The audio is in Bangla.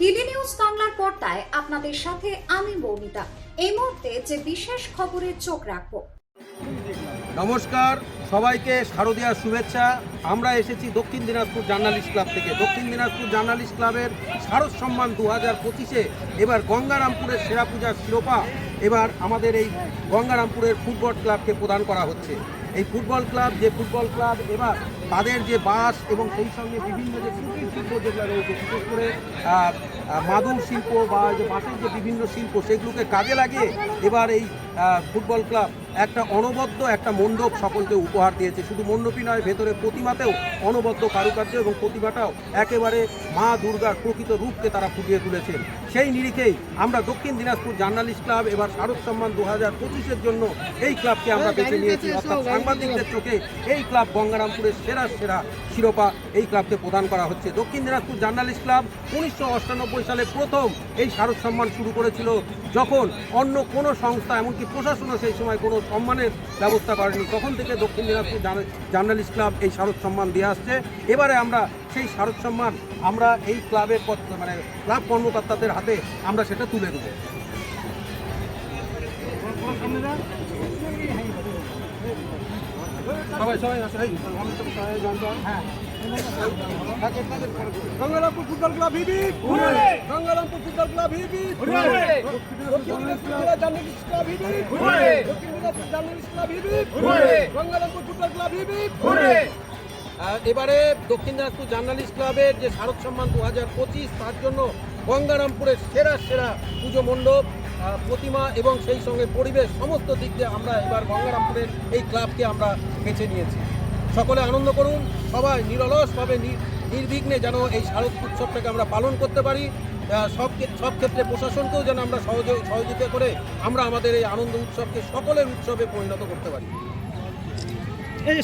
হিলি নিউজ বাংলার পর্দায় আপনাদের সাথে আমি মৌমিতা এই মুহূর্তে যে বিশেষ খবরে চোখ রাখব। নমস্কার, সবাইকে শারদীয়ার শুভেচ্ছা। আমরা এসেছি দক্ষিণ দিনাজপুর জার্নালিস্ট ক্লাব থেকে। দক্ষিণ দিনাজপুর জার্নালিস্ট ক্লাবের শারদ সম্মান দু হাজার পঁচিশে এবার গঙ্গারামপুরের সেরা পূজার শিরোপা এবার আমাদের এই গঙ্গারামপুরের ফুটবল ক্লাবকে প্রদান করা হচ্ছে। এই ফুটবল ক্লাব, যে ফুটবল ক্লাব এবার তাদের যে বাস এবং সেই সঙ্গে বিভিন্ন যে কুটির শিল্প যেগুলো রয়েছে বিশেষ করে মাদুর শিল্প বা যে বাঁশের যে বিভিন্ন শিল্প সেগুলোকে কাজে লাগিয়ে এবার এই ফুটবল ক্লাব একটা অনবদ্য একটা মণ্ডপ সকলকে উপহার দিয়েছে। শুধু মণ্ডপই নয় ভেতরে প্রতিমাতেও অনবদ্য কারুকার্য এবং প্রতিমাটাও একেবারে মা দুর্গার প্রকৃত রূপকে তারা ফুটিয়ে তুলেছেন সেই নিরিখেই আমরা দক্ষিণ দিনাজপুর জার্নালিস্ট ক্লাব এবার শারদ সম্মান দু হাজার পঁচিশের জন্য এই ক্লাবকে আমরা বেছে নিয়েছি। অর্থাৎ সাংবাদিকদের চোখে এই ক্লাব গঙ্গারামপুরের সেরা সেরা শিরোপা এই ক্লাবকে প্রদান করা হচ্ছে। দক্ষিণ দিনাজপুর জার্নালিস্ট ক্লাব উনিশশো অষ্টানব্বই সালে প্রথম এই শারদ সম্মান শুরু করেছিল, যখন অন্য কোনো সংস্থা, এমনকি প্রশাসনও সেই সময় কোনো সম্মানের ব্যবস্থা করেনি। তখন থেকে দক্ষিণ দিনাজপুর জার্নালিস্ট ক্লাব এই শারদ সম্মান দিয়ে আসছে। এবারে আমরা সেই শারদ সম্মান, আমরা এই ক্লাবের মানে ক্লাব কর্মকর্তাদের হাতে আমরা সেটা তুলে দেবো। সবাই সবাই। হ্যাঁ। গঙ্গারামপুর ফুটবল ক্লাব হিবি গঙ্গারামপুর ফুটবল ক্লাব হিবি দক্ষিণ দিনাজপুর জার্নালিস্ট ক্লাব হিবি দক্ষিণ দিনাজপুর জার্নালিস্ট ক্লাব হিবি গঙ্গারামপুর ফুটবল ক্লাব আহ, এবারে দক্ষিণ দিনাজপুর জার্নালিস্ট ক্লাবের যে শারদ সম্মান দু হাজার পঁচিশ তার জন্য গঙ্গারামপুরের সেরা সেরা পুজো মণ্ডপ আহ, প্রতিমা এবং সেই সঙ্গে পরিবেশ সমস্ত দিক দিয়ে আমরা এবার গঙ্গারামপুরের এই ক্লাবকে আমরা বেছে নিয়েছি। সকলে আনন্দ করুন। সবাই নিরলসভাবে নির্বিঘ্নে যেন এই শারদ উৎসবটাকে আমরা পালন করতে পারি। সব সব ক্ষেত্রে প্রশাসনকেও যেন আমরা সহযোগ সহযোগিতা করে আমরা আমাদের এই আনন্দ উৎসবকে সকলের উৎসবে পরিণত করতে পারি। এই যে